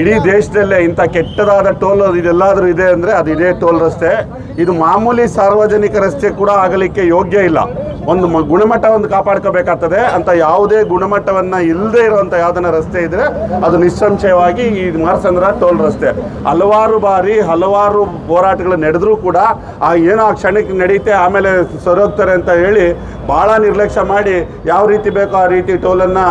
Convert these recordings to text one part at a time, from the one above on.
ಇಡೀ ದೇಶದಲ್ಲೇ ಇಂಥ ಕೆಟ್ಟದಾದ ಟೋಲ್ ಇದೆಲ್ಲಾದರೂ ಇದೆ ಅಂದರೆ ಅದು ಇದೇ ಟೋಲ್ ರಸ್ತೆ. ಇದು ಮಾಮೂಲಿ ಸಾರ್ವಜನಿಕ ರಸ್ತೆ ಕೂಡ ಆಗಲಿಕ್ಕೆ ಯೋಗ್ಯ ಇಲ್ಲ. ಒಂದು ಗುಣಮಟ್ಟ ಒಂದು ಕಾಪಾಡ್ಕೋಬೇಕಾಗ್ತದೆ ಅಂತ ಯಾವುದೇ ಗುಣಮಟ್ಟವನ್ನು ಇಲ್ಲದೆ ಇರುವಂಥ ಯಾವ್ದನ್ನ ರಸ್ತೆ ಇದ್ರೆ ಅದು ನಿಸ್ಸಂಶಯವಾಗಿ ಈ ಮಾರಸಂದ್ರ ಟೋಲ್ ರಸ್ತೆ. ಹಲವಾರು ಬಾರಿ ಹಲವಾರು ಹೋರಾಟಗಳು ನಡೆದರೂ ಕೂಡ ಆ ಏನೋ ಆ ಕ್ಷಣಕ್ಕೆ ನಡೆಯುತ್ತೆ, ಆಮೇಲೆ ಸರೋಗ್ತಾರೆ ಅಂತ ಹೇಳಿ ಭಾಳ ನಿರ್ಲಕ್ಷ್ಯ ಮಾಡಿ ಯಾವ ರೀತಿ ಬೇಕೋ ಆ ರೀತಿ ಟೋಲನ್ನು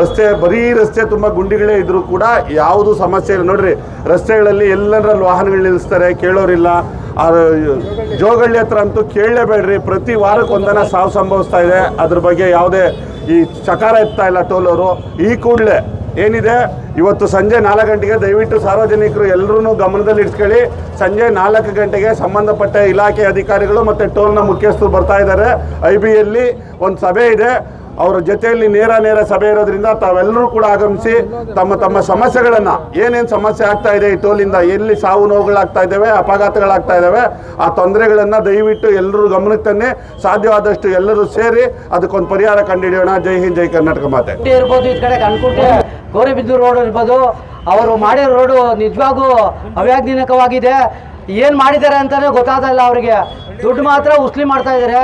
ರಸ್ತೆ, ಬರೀ ರಸ್ತೆ ತುಂಬ ಗುಂಡಿಗಳೇ ಇದ್ರೂ ಕೂಡ ಯಾವುದು ಸಮಸ್ಯೆ ಇಲ್ಲ. ನೋಡ್ರಿ, ರಸ್ತೆಗಳಲ್ಲಿ ಎಲ್ಲರಲ್ಲಿ ವಾಹನಗಳು ನಿಲ್ಲಿಸ್ತಾರೆ ಕೇಳೋರಿಲ್ಲ. ಆ, ಜೋಗಳ್ಳಿ ಹತ್ರ ಅಂತೂ ಕೇಳಲೇಬೇಡ್ರಿ. ಪ್ರತಿ ವಾರಕ್ಕೊಂದನ ಸಾವು ಸಂಭವಿಸ್ತಾ ಇದೆ. ಅದ್ರ ಬಗ್ಗೆ ಯಾವುದೇ ಈ ಚಕಾರ ಎತ್ತಾ ಇಲ್ಲ ಟೋಲವರು ಈ ಕೂಡಲೇ ಏನಿದೆ? ಇವತ್ತು ಸಂಜೆ ನಾಲ್ಕು ಗಂಟೆಗೆ ದಯವಿಟ್ಟು ಸಾರ್ವಜನಿಕರು ಎಲ್ಲರೂ ಗಮನದಲ್ಲಿ ಇಟ್ಕೊಳ್ಳಿ. ಸಂಜೆ ನಾಲ್ಕು ಗಂಟೆಗೆ ಸಂಬಂಧಪಟ್ಟ ಇಲಾಖೆ ಅಧಿಕಾರಿಗಳು ಮತ್ತು ಟೋಲ್ನ ಮುಖ್ಯಸ್ಥರು ಬರ್ತಾ ಇದ್ದಾರೆ. ಐ ಬಿಯಲ್ಲಿ ಒಂದು ಸಭೆ ಇದೆ. ಅವರ ಜೊತೆಯಲ್ಲಿ ನೇರ ನೇರ ಸಭೆ ಇರೋದ್ರಿಂದ ತಾವೆಲ್ಲರೂ ಕೂಡ ಆಗಮಿಸಿ ತಮ್ಮ ತಮ್ಮ ಸಮಸ್ಯೆಗಳನ್ನು, ಏನೇನು ಸಮಸ್ಯೆ ಆಗ್ತಾ ಇದೆ ಈ ಟೋಲಿಂದ ಎಲ್ಲಿ ಸಾವು ನೋವುಗಳಾಗ್ತಾ ಇದ್ದಾವೆ, ಅಪಘಾತಗಳಾಗ್ತಾ ಇದ್ದಾವೆ, ಆ ತೊಂದರೆಗಳನ್ನು ದಯವಿಟ್ಟು ಎಲ್ಲರೂ ಗಮನಕ್ಕೆ ತನ್ನಿ ಸಾಧ್ಯವಾದಷ್ಟು ಎಲ್ಲರೂ ಸೇರಿ ಅದಕ್ಕೊಂದು ಪರಿಹಾರ ಕಂಡುಹಿಡಿಯೋಣ. ಜೈ ಹಿಂದ್, ಜೈ ಕರ್ನಾಟಕ ಮಾತೆ. ಇರ್ಬೋದು ಈ ಕಡೆ ಕಣ್ಕುಂಟೆ. ಗೌರಿಬಿದ್ದೂರು ರೋಡ್ ಇರ್ಬೋದು. ಅವರು ಮಾಡಿರೋ ರೋಡು ನಿಜವಾಗೂ ಅವ್ಯಾಜ್ಞಾನಿಕವಾಗಿದೆ. ಏನು ಮಾಡಿದ್ದಾರೆ ಅಂತಲೇ ಗೊತ್ತಾಗಲ್ಲ ಅವರಿಗೆ. ದುಡ್ಡು ಮಾತ್ರ ಉಸ್ಲಿ ಮಾಡ್ತಾ ಇದ್ದಾರೆ.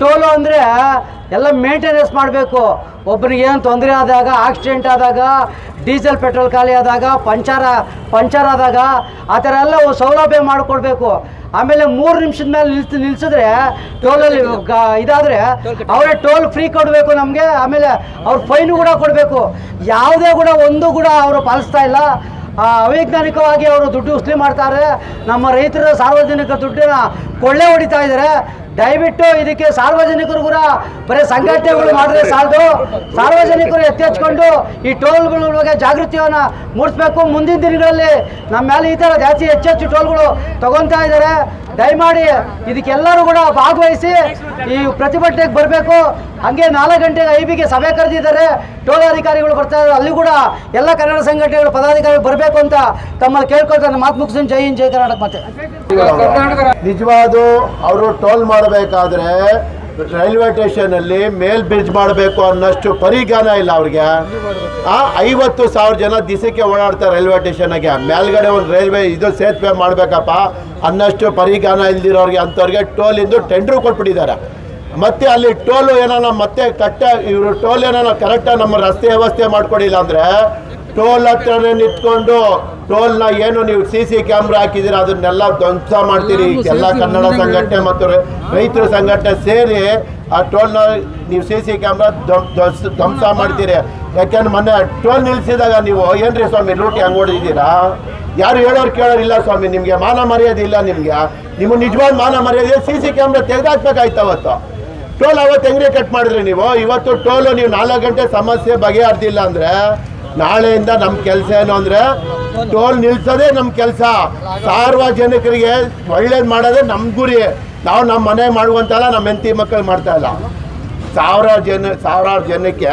ಟೋಲು ಅಂದರೆ ಎಲ್ಲ ಮೇಂಟೆನೆನ್ಸ್ ಮಾಡಬೇಕು. ಒಬ್ಬನಿಗೆ ಏನು ತೊಂದರೆ ಆದಾಗ ಆಕ್ಸಿಡೆಂಟ್ ಆದಾಗ ಡೀಸೆಲ್ ಪೆಟ್ರೋಲ್ ಖಾಲಿ ಆದಾಗ ಪಂಚರ ಪಂಚರ್ ಆದಾಗ ಆ ಥರ ಎಲ್ಲ ಸೌಲಭ್ಯ ಮಾಡಿಕೊಡ್ಬೇಕು. ಆಮೇಲೆ ಮೂರು ನಿಮಿಷದ ಮೇಲೆ ನಿಲ್ಸ್ ನಿಲ್ಸಿದ್ರೆ ಟೋಲಲ್ಲಿ ಇದಾದರೆ ಇದಾದ್ರೆ ಅವರೇ ಟೋಲ್ ಫ್ರೀ ಕೊಡಬೇಕು ನಮಗೆ. ಆಮೇಲೆ ಅವ್ರ ಫೈನು ಕೂಡ ಕೊಡಬೇಕು. ಯಾವುದೇ ಕೂಡ ಒಂದು ಕೂಡ ಅವರು ಪಾಲಿಸ್ತಾ ಇಲ್ಲ. ಅವೈಜ್ಞಾನಿಕವಾಗಿ ಅವರು ದುಡ್ಡು ಉಸ್ಲಿ ಮಾಡ್ತಾರೆ. ನಮ್ಮ ರೈತರ ಸಾರ್ವಜನಿಕ ದುಡ್ಡಿನ ಕೊಳ್ಳೆ ಹೊಡಿತಾ ಇದ್ದಾರೆ ದಯವಿಟ್ಟು ಇದಕ್ಕೆ ಸಾರ್ವಜನಿಕರು ಕೂಡ ಬರೀ ಸಂಘಟನೆಗಳು ಮಾಡಿದ್ರೆ ಸಾಲದು. ಸಾರ್ವಜನಿಕರು ಎತ್ತೆಚ್ಕೊಂಡು ಈ ಟೋಲ್ಗಳ ಬಗ್ಗೆ ಜಾಗೃತಿಯನ್ನು ಮೂಡಿಸ್ಬೇಕು. ಮುಂದಿನ ದಿನಗಳಲ್ಲಿ ನಮ್ಮ ಮೇಲೆ ಈ ಥರ ಜಾಸ್ತಿ ಹೆಚ್ಚೆಚ್ಚು ಟೋಲ್ಗಳು ತಗೊತಾ ಇದ್ದಾರೆ. ದಯಮಾಡಿ ಇದಕ್ಕೆಲ್ಲರೂ ಕೂಡ ಭಾಗವಹಿಸಿ ಈ ಪ್ರತಿಭಟನೆಗೆ ಬರಬೇಕು. ಹಂಗೆ ನಾಲ್ಕು ಗಂಟೆಗೆ ಐ ಬಿಗೆ ಸಭೆ ಕರೆದಿದ್ದಾರೆ. ಟೋಲ್ ಅಧಿಕಾರಿಗಳು ಬರ್ತಾ ಇದ್ದಾರೆ. ಅಲ್ಲಿ ಕೂಡ ಎಲ್ಲ ಕನ್ನಡ ಸಂಘಟನೆಗಳು ಪದಾಧಿಕಾರಿಗಳು ಬರಬೇಕು ಅಂತ ತಮ್ಮಲ್ಲಿ ಕೇಳ್ಕೊಳ್ತಾರೆ ಮಾತು ಮುಗಿಸ್ತೀನಿ ಜೈ ಹಿಂದ್, ಜೈ ಕರ್ನಾಟಕ ಮತ್ತೆ ನಿಜವಾದ ಅವರು ಟೋಲ್ ಮಾಡಬೇಕಾದ್ರೆ ರೈಲ್ವೆ ಸ್ಟೇಷನಲ್ಲಿ ಮೇಲ್ ಬ್ರಿಡ್ಜ್ ಮಾಡಬೇಕು ಅನ್ನಷ್ಟು ಪರಿಜ್ಞಾನ ಇಲ್ಲ ಅವ್ರಿಗೆ. ಆ ಐವತ್ತು ಸಾವಿರ ಜನ ದಿಸಕ್ಕೆ ಓಡಾಡ್ತಾರೆ ರೈಲ್ವೆ ಸ್ಟೇಷನ್ಗೆ ಮೇಲ್ಗಡೆ ಒಂದು ರೈಲ್ವೆ ಇದು ಸೇತುವೆ ಮಾಡಬೇಕಪ್ಪ ಅನ್ನಷ್ಟು ಪರಿಜ್ಞಾನ ಇಲ್ದಿರೋರಿಗೆ ಅಂಥವ್ರಿಗೆ ಟೋಲಿಂದು ಟೆಂಡ್ರು ಕೊಟ್ಬಿಟ್ಟಿದ್ದಾರೆ. ಮತ್ತೆ ಅಲ್ಲಿ ಟೋಲು ಏನಾನ ಮತ್ತೆ ಕಟ್ಟ ಇವರು ಟೋಲ್ ಏನಾನ ಕರೆಕ್ಟಾಗಿ ನಮ್ಮ ರಸ್ತೆ ವ್ಯವಸ್ಥೆ ಮಾಡ್ಕೊಡಿಲ್ಲ ಅಂದರೆ ಟೋಲ್ ಹತ್ರನೇ ನಿಂತ್ಕೊಂಡು ಟೋಲ್ನ ಏನು ನೀವು ಸಿ ಸಿ ಕ್ಯಾಮ್ರಾ ಹಾಕಿದ್ದೀರ ಅದನ್ನೆಲ್ಲ ಧ್ವಂಸ ಮಾಡ್ತೀರಿ. ಎಲ್ಲ ಕನ್ನಡ ಸಂಘಟನೆ ಮತ್ತು ರೈತರ ಸಂಘಟನೆ ಸೇರಿ ಆ ಟೋಲ್ನ ನೀವು ಸಿ ಸಿ ಕ್ಯಾಮ್ರಾ ಧ್ವಂಸ ಮಾಡ್ತೀರಿ. ಯಾಕೆಂದ್ರೆ ಮೊನ್ನೆ ಟೋಲ್ ನಿಲ್ಸಿದಾಗ ನೀವು ಏನ್ರಿ ಸ್ವಾಮಿ ಲೂಟಿ ಹಂಗೆ ಹೊಡೆದಿದ್ದೀರಾ? ಯಾರು ಹೇಳೋರು ಕೇಳೋರಿಲ್ಲ ಸ್ವಾಮಿ ನಿಮಗೆ ಮಾನ ಮರ್ಯಾದೆ ಇಲ್ಲ ನಿಮಗೆ. ನಿಮ್ಮ ನಿಜವಾದ ಮಾನ ಮರ್ಯಾದೆ ಸಿ ಸಿ ಕ್ಯಾಮ್ರಾ ತೆಗೆದಾಕ್ಬೇಕಾಯ್ತು ಅವತ್ತು. ಟೋಲ್ ಅವತ್ತು ಹೆಂಗ್ರಿ ಕಟ್ ಮಾಡಿದ್ರಿ ನೀವು? ಇವತ್ತು ಟೋಲು ನೀವು ನಾಲ್ಕು ಗಂಟೆ ಸಮಸ್ಯೆ ಬಗೆಹರ್ದಿಲ್ಲ ಅಂದ್ರೆ ನಾಳೆಯಿಂದ ನಮ್ಮ ಕೆಲಸ ಏನು ಅಂದರೆ ಟೋಲ್ ನಿಲ್ಸೋದೇ ನಮ್ಮ ಕೆಲಸ. ಸಾರ್ವಜನಿಕರಿಗೆ ಒಳ್ಳೇದು ಮಾಡೋದೇ ನಮ್ಮ ಗುರಿ. ನಾವು ನಮ್ಮ ಮನೆ ಮಾಡುವಂತಲ್ಲ ನಮ್ಮ ಹೆಂಡತಿ ಮಕ್ಕಳು ಮಾಡ್ತಾ ಇಲ್ಲ. ಸಾವಿರಾರು ಜನ, ಸಾವಿರಾರು ಜನಕ್ಕೆ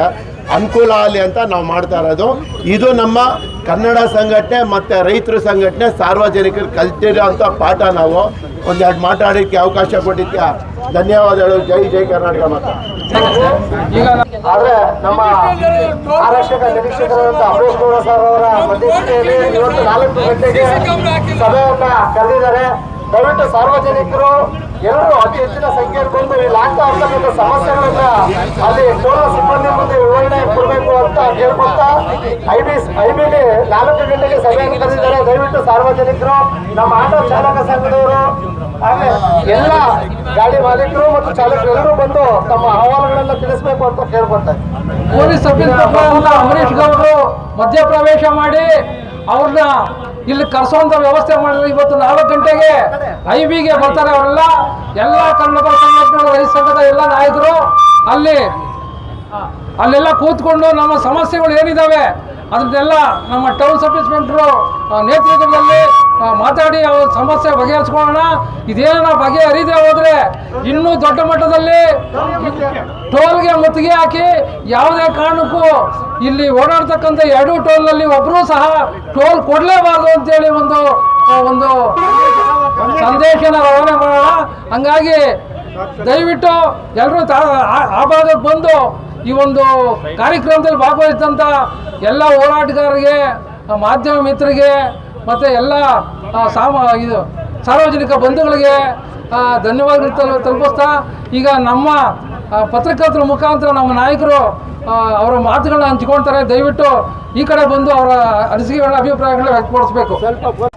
ಅನುಕೂಲ ಆಗಲಿ ಅಂತ ನಾವು ಮಾಡ್ತಾ ಇರೋದು. ಇದು ನಮ್ಮ ಕನ್ನಡ ಸಂಘಟನೆ ಮತ್ತು ರೈತರ ಸಂಘಟನೆ ಸಾರ್ವಜನಿಕರು ಕಲ್ತಿರೋ ಅಂಥ ಪಾಠ ನಾವು ಒಂದೆರಡು ಮಾತಾಡೋಕ್ಕೆ ಅವಕಾಶ ಕೊಟ್ಟಿದ್ದೆ ಧನ್ಯವಾದಗಳು ಜೈ ಜೈ ಕರ್ನಾಟಕ ಮಾತಾ. ಆದ್ರೆ ನಮ್ಮ ಆರಕ್ಷಕ ನಿರೀಕ್ಷಕರಾದಂತಹ ಅಮರೇಶ್ ಗೌಡ ಸರ್ ಅವರ ಮಧ್ಯಸ್ಥಿಕೆಯಲ್ಲಿ ಇವತ್ತು ನಾಲ್ಕು ಗಂಟೆಗೆ ಸಭೆಯನ್ನ ಕರೆದಿದ್ದಾರೆ. ದಯವಿಟ್ಟು ಸಾರ್ವಜನಿಕರು ಎಲ್ಲರೂ ಅತಿ ಹೆಚ್ಚಿನ ಸಂಖ್ಯೆಯಲ್ಲಿ ಬಂದು ಇಲ್ಲಿ ಆಗ್ತಾ ಇರ್ತಕ್ಕಂಥ ಸಮಸ್ಯೆಗಳನ್ನ ಅಲ್ಲಿ ಕೋಲ ಸಿಬ್ಬಂದಿ ಮುಂದೆ ವಿವರಣೆ ಅಂತ ಕೇಳ್ಕೊಳ್ತಾ ಐ ಬಿ ಐ ಬಿಲಿ ನಾಲ್ಕು ಗಂಟೆಗೆ ಸಭೆಯನ್ನು ಕರೆದಿದ್ದಾರೆ. ದಯವಿಟ್ಟು ಸಾರ್ವಜನಿಕರು, ನಮ್ಮ ಆಟೋ ಚಾಲಕ ಸಂಘದವರು, ಹಾಗೆ ಎಲ್ಲ ಗಾಡಿ ಮಾಲೀಕರು ಮತ್ತು ಚಾಲಕರು ಎಲ್ಲರೂ ಬಂದು ತಮ್ಮ ಅಹವಾಲುಗಳನ್ನ ತಿಳಿಸಬೇಕು ಅಂತ ಕೇಳ್ಕೊತಾರೆ ಪೊಲೀಸ್ ಸಬ್ ಇನ್ಸ್ಪೆಕ್ಟರ್ ಅಮರೀಶ್ ಗೌಡರು ಮಧ್ಯಪ್ರವೇಶ ಮಾಡಿ ಅವ್ರನ್ನ ಇಲ್ಲಿ ಕರೆಸುವಂತ ವ್ಯವಸ್ಥೆ ಮಾಡಿದ್ರೆ. ಇವತ್ತು ನಾಲ್ಕು ಗಂಟೆಗೆ ಐ ಬರ್ತಾರೆ ಅವರೆಲ್ಲ. ಎಲ್ಲ ಕನ್ನಡ ಸಂಘಟನೆ ರೈತ ಸಂಘದ ಎಲ್ಲ ನಾಯಕರು ಅಲ್ಲಿ ಅಲ್ಲೆಲ್ಲ ಕೂತ್ಕೊಂಡು ನಮ್ಮ ಸಮಸ್ಯೆಗಳು ಏನಿದ್ದಾವೆ ಅದನ್ನೆಲ್ಲ ನಮ್ಮ ಟೌನ್ ಸಬ್ ನೇತೃತ್ವದಲ್ಲಿ ಮಾತಾಡಿ ಅವ್ರ ಸಮಸ್ಯೆ ಬಗೆಹರಿಸ್ಕೊಳ್ಳೋಣ. ಇದೇನ ಬಗೆಹರಿದೆ ಹೋದ್ರೆ ಇನ್ನೂ ದೊಡ್ಡ ಮಟ್ಟದಲ್ಲಿ ಟೋಲ್ಗೆ ಮುತ್ತಿಗೆ ಹಾಕಿ ಯಾವುದೇ ಕಾರಣಕ್ಕೂ ಇಲ್ಲಿ ಓಡಾಡ್ತಕ್ಕಂಥ ಎರಡೂ ಟೋಲ್ನಲ್ಲಿ ಒಬ್ಬರೂ ಸಹ ಟೋಲ್ ಕೊಡಲೇಬಾರ್ದು ಅಂತೇಳಿ ಒಂದು ಒಂದು ಸಂದೇಶನ ರವಾನೆ ಮಾಡೋಣ. ಹಂಗಾಗಿ ದಯವಿಟ್ಟು ಎಲ್ಲರೂ ಆ ಭಾಗಕ್ಕೆ ಬಂದು ಈ ಒಂದು ಕಾರ್ಯಕ್ರಮದಲ್ಲಿ ಭಾಗವಹಿಸಿದಂಥ ಎಲ್ಲ ಹೋರಾಟಗಾರರಿಗೆ, ಮಾಧ್ಯಮ ಮಿತ್ರರಿಗೆ, ಮತ್ತು ಎಲ್ಲ ಸಾಮ, ಇದು, ಸಾರ್ವಜನಿಕ ಬಂಧುಗಳಿಗೆ ಧನ್ಯವಾದಗಳು ತಲು, ತಲುಪಿಸ್ತಾ, ಈಗ ನಮ್ಮ ಪತ್ರಕರ್ತರ ಮುಖಾಂತರ ನಮ್ಮ ನಾಯಕರು ಅವರ ಮಾತುಗಳನ್ನ ಹಂಚ್ಕೊಳ್ತಾರೆ ದಯವಿಟ್ಟು ಈ ಕಡೆ ಬಂದು ಅವರ ಅನಿಸಿಕೆಗಳ ಅಭಿಪ್ರಾಯಗಳನ್ನ ವ್ಯಕ್ತಪಡಿಸಬೇಕು.